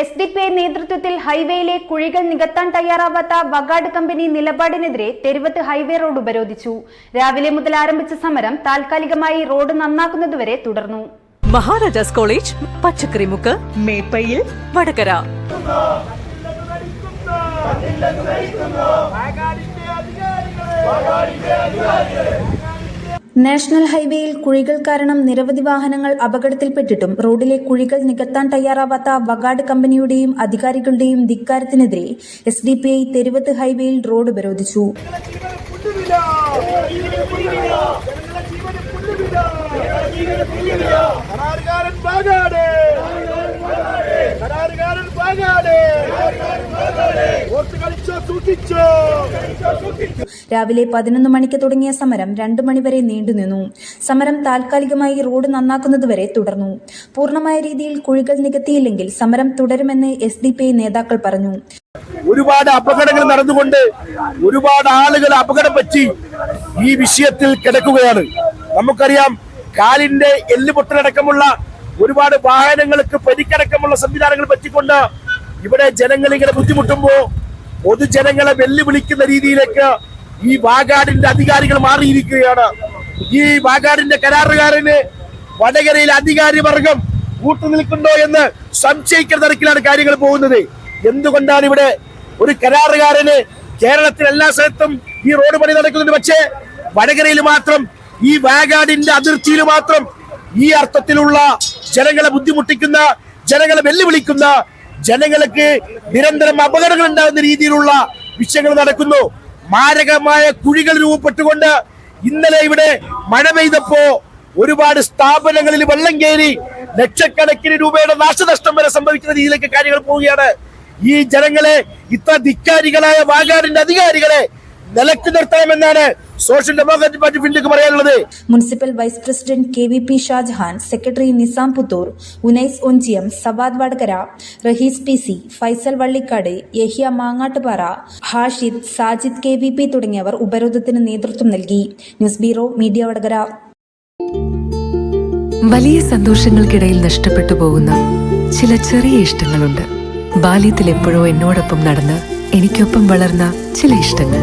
S D P I നേതൃത്വത്തിൽ ഹൈവേയിലെ കുഴികൾ നികത്താൻ തയ്യാറാവാത്ത വഗാഡ് കമ്പനി നിലപാടിനെതിരെ തെരുവത്ത് ഹൈവേ റോഡ് ഉപരോധിച്ചു. രാവിലെ മുതൽ ആരംഭിച്ച സമരം താൽക്കാലികമായി റോഡ് നന്നാക്കുന്നതുവരെ തുടർന്നു. മഹാരാജാസ് കോളേജ് പച്ചക്കറിമുക്ക് മേപ്പയിൽ. വടകര. നാഷണൽ ഹൈവേയിൽ കുഴികൾ കാരണം നിരവധി വാഹനങ്ങൾ അപകടത്തിൽപ്പെട്ടിട്ടും റോഡിലെ കുഴികൾ നികത്താൻ തയ്യാറാവാത്ത വഗാഡ് കമ്പനിയുടെയും അധികാരികളുടെയും ധിക്കാരത്തിനെതിരെ S D P I Theruvath ഹൈവേയിൽ റോഡ് ഉപരോധിച്ചു. രാവിലെ പതിനൊന്ന് മണിക്ക് തുടങ്ങിയ സമരം രണ്ടു മണിവരെ നീണ്ടുനിന്നു സമരം താൽക്കാലികമായി റോഡ് നന്നാക്കുന്നതുവരെ തുടർന്നു. പൂർണമായ രീതിയിൽ കുഴികൾ നികത്തിയില്ലെങ്കിൽ സമരം തുടരുമെന്ന് എസ് ഡി പി നേതാക്കൾ പറഞ്ഞു. ഒരുപാട് അപകടങ്ങൾ നടന്നുകൊണ്ട് ഒരുപാട് ആളുകൾ അപകടം പറ്റി ഈ വിഷയത്തിൽ കിടക്കുകയാണ്. നമുക്കറിയാം കാലിന്റെ എല്ലുപൊട്ടലടക്കമുള്ള ഒരുപാട് വാഹനങ്ങൾക്ക് പരിക്കടക്കമുള്ള സംവിധാനങ്ങൾ പറ്റിക്കൊണ്ട് ഇവിടെ ജനങ്ങൾ ഇങ്ങനെ ബുദ്ധിമുട്ടുമ്പോ പൊതുജനങ്ങളെ വെല്ലുവിളിക്കുന്ന രീതിയിലേക്ക് ഈ വാഗാടിന്റെ അധികാരികൾ മാറിയിരിക്കുകയാണ്. ഈ വാഗാടിന്റെ കരാറുകാരന് വടകരയിൽ അധികാരി വർഗം കൂട്ടുനിൽക്കുന്നുണ്ടോ എന്ന് സംശയിക്കുന്ന തരത്തിലാണ് കാര്യങ്ങൾ പോകുന്നത്. എന്തുകൊണ്ടാണ് ഇവിടെ ഒരു കരാറുകാരന് കേരളത്തിൽ എല്ലാ സ്ഥലത്തും ഈ റോഡ് പണി നടക്കുന്നുണ്ട്? പക്ഷേ വടകരയിൽ മാത്രം ഈ വാഗാടിന്റെ അതിർത്തിയിൽ മാത്രം ഈ അർത്ഥത്തിലുള്ള ജനങ്ങളെ ബുദ്ധിമുട്ടിക്കുന്ന ജനങ്ങളെ വെല്ലുവിളിക്കുന്ന ജനങ്ങൾക്ക് നിരന്തരം അപകടങ്ങൾ ഉണ്ടാകുന്ന രീതിയിലുള്ള വിഷയങ്ങൾ നടക്കുന്നു. മാരകമായ കുഴികൾ രൂപപ്പെട്ടുകൊണ്ട് ഇന്നലെ ഇവിടെ മഴ പെയ്തപ്പോ ഒരുപാട് സ്ഥാപനങ്ങളിൽ വെള്ളം കയറി ലക്ഷക്കണക്കിന് രൂപയുടെ നാശനഷ്ടം വരെ സംഭവിക്കുന്ന രീതിയിലേക്ക് കാര്യങ്ങൾ പോവുകയാണ്. ഈ ജനങ്ങളെ ഇത്ര ധിക്കാരികളായ വാഗാടിന്റെ അധികാരികളെ നിലയ്ക്ക് നിർത്തണമെന്നാണ് സോഷ്യൽ ഡെമോക്രാറ്റിക് പാർട്ടി പിന്നിലേക്ക് പറയാനുള്ളത്. Municipal vice president K V P Shajahan secretary Nisam Puthur Unais Onchiyam Savad Vadakara Rahees P C Faisal Vallikkad Yahiya Mangattupara Hashid Sajid K V P തുടങ്ങിയവർ ഉപരോധത്തിന് നേതൃത്വം നൽകി. News bureau media Vadakara. വലിയ സന്തോഷങ്ങൾക്കിടയിൽ നഷ്ടപ്പെട്ടു പോകുന്ന ചില ചെറിയ ഇഷ്ടങ്ങളുണ്ട്. ബാല്യത്തിൽ എപ്പോഴോ എന്നോടൊപ്പം നടന്ന് എനിക്കൊപ്പം വളർന്ന ചില ഇഷ്ടങ്ങൾ.